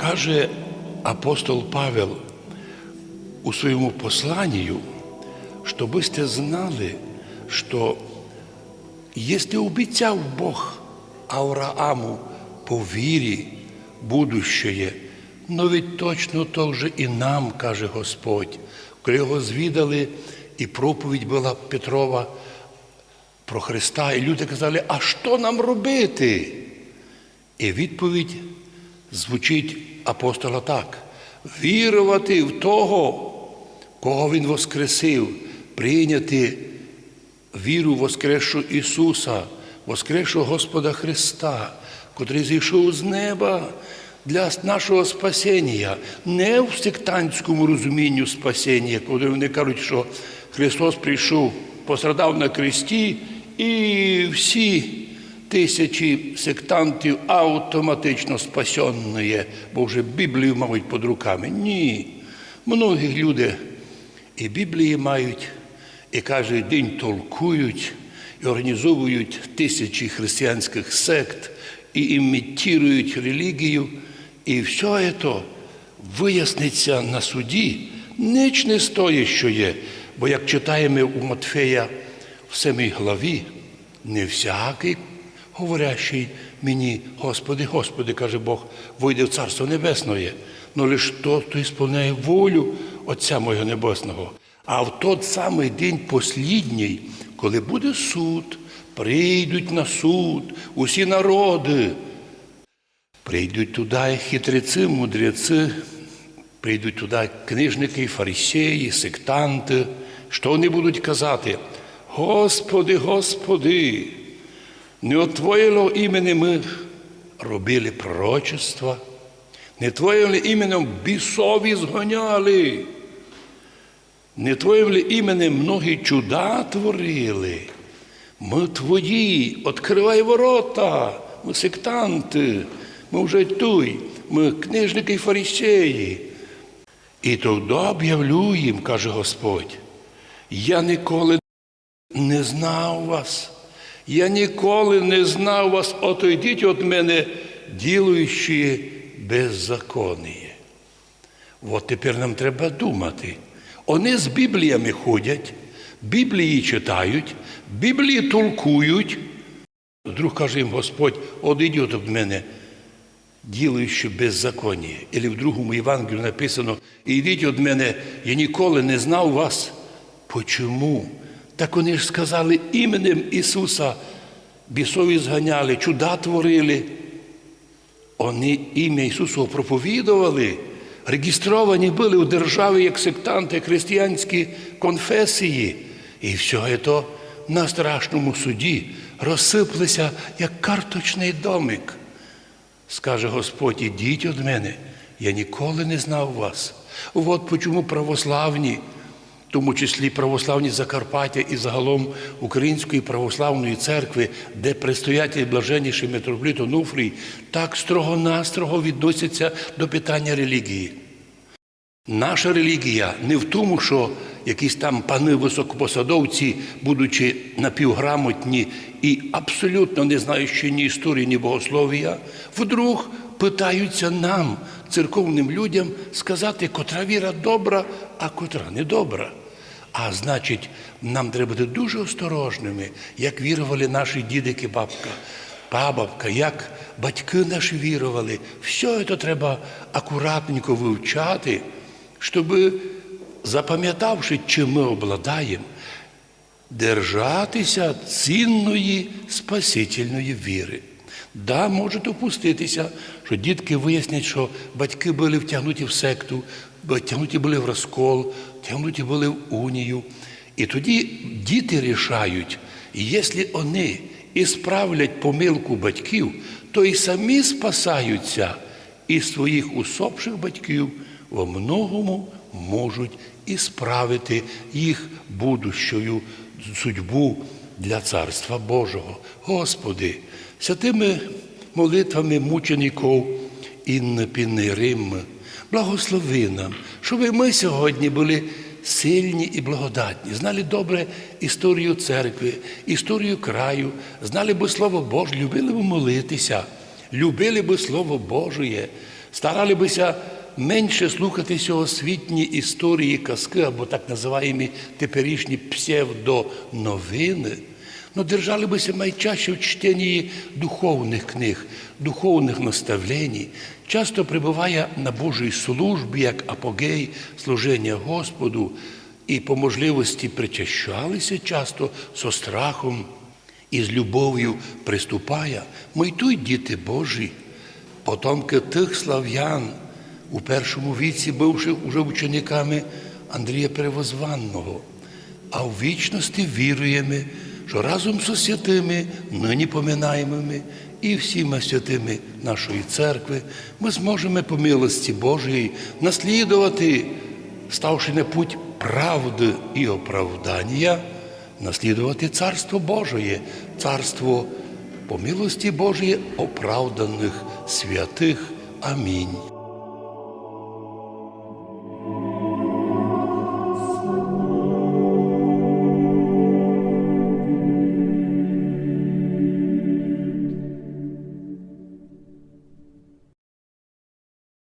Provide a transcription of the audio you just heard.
Каже апостол Павел у своєму посланню, щоб сте знали, що якщо обіцяв Бог Аврааму по вірі будущее, но ведь точно то же і нам, каже Господь, коли його звідали, і проповідь була Петрова про Христа, і люди казали, а що нам робити? І відповідь звучить апостола так: вірувати в того, кого Він воскресив, прийняти віру в воскресшого Ісуса, воскресшого Господа Христа, котрий зійшов з неба для нашого спасіння, не в сектантському розумінню спасіння, коли вони кажуть, що Христос прийшов, пострадав на кресті, і всі тисячі сектантів автоматично спасенні, бо вже Біблію мають під руками. Ні. Многі люди і Біблії мають, і кожен день толкують, і організовують тисячі християнських сект, і імітують релігію. І все це виясниться на суді, ніч не стоїть, що є. Бо як читаємо у Матфея в самій главі, не всякий, говорящий мені, Господи, Господи, каже Бог, вийде в Царство Небесне, но лиш тот, хто ісполняє волю Отця Мого Небесного. А в той самий день послідній, коли буде суд, прийдуть на суд усі народи. Прийдуть туди хитреці, мудреці, прийдуть туди книжники, фарисеї, сектанти. Що вони будуть казати? Господи, Господи, не от Твоєго імені ми робили пророчества, не Твоїм ли іменем бісові згоняли, не Твоїм ли іменем многі чуда творили. Ми Твої, відкривай ворота, ми сектанти, ми вже туй, ми книжники і фарисеї. І тоді об'явлю їм, каже Господь, я ніколи не знав вас. Я ніколи не знав вас, отойдіть від мене, ділуючи беззаконніє. От тепер нам треба думати. Вони з Бібліями ходять, Біблії читають, Біблії толкують. Вдруг каже їм Господь, одійдіть від мене, ділаючи беззаконніє. Или в другому Євангелію написано, ідіть від мене, я ніколи не знав вас. Почому? Так вони ж сказали іменем Ісуса, бісові зганяли, чуда творили. Вони ім'я Ісусу проповідували, реєстровані були у державі як сектанти, християнські конфесії. І все це на страшному суді розсиплеся, як карточний домик. Скаже Господь, ідіть від мене, я ніколи не знав вас. От чому православні, тому числі православні Закарпаття і загалом Української православної церкви, де предстоятель блаженніший митрополит Онуфрій, так строго-настрого відносяться до питання релігії. Наша релігія не в тому, що якісь там пани високопосадовці, будучи напівграмотні і абсолютно не знаючи ні історії, ні богослов'я, вдруг питаються нам, церковним людям, сказати, котра віра добра, а котра недобра. А значить, нам треба бути дуже осторожними, як вірували наші дідики, бабка, бабка, як батьки наші вірували. Все це треба акуратненько вивчати, щоб, запам'ятавши, чим ми обладаємо, держатися цінної спасительної віри. Да, може допуститися, що дітки вияснять, що батьки були втягнуті в секту, втягнуті були в розкол, втягнуті були в унію. І тоді діти рішають, якщо вони і справлять помилку батьків, то і самі спасаються, і своїх усопших батьків во многому можуть і справити їх будущою судьбу для Царства Божого. Господи, святими молитвами мучеників Інни Пінни Рим, благослови нам, щоб ми сьогодні були сильні і благодатні, знали добре історію церкви, історію краю, знали би Слово Боже, любили би молитися, любили би Слово Божє, старалися менше слухатися освітні історії, казки або так називаємо теперішні псевдоновини, но держали бися найчаще в чтенні духовних книг, духовних наставлень, часто прибуває на Божій службі як апогей служення Господу, і по можливості причащалися часто со страхом і з любов'ю приступає. Ми й той діти Божі, потомки тих слав'ян, у першому віці бувши уже учениками Андрія Перевозванного, а в вічності віруємо, що разом з святими, нині поминаємими і всіма святими нашої церкви ми зможемо по милості Божої наслідувати, ставши на путь правди і оправдання, наслідувати Царство Божоє, царство по милості Божої оправданих святих. Амінь.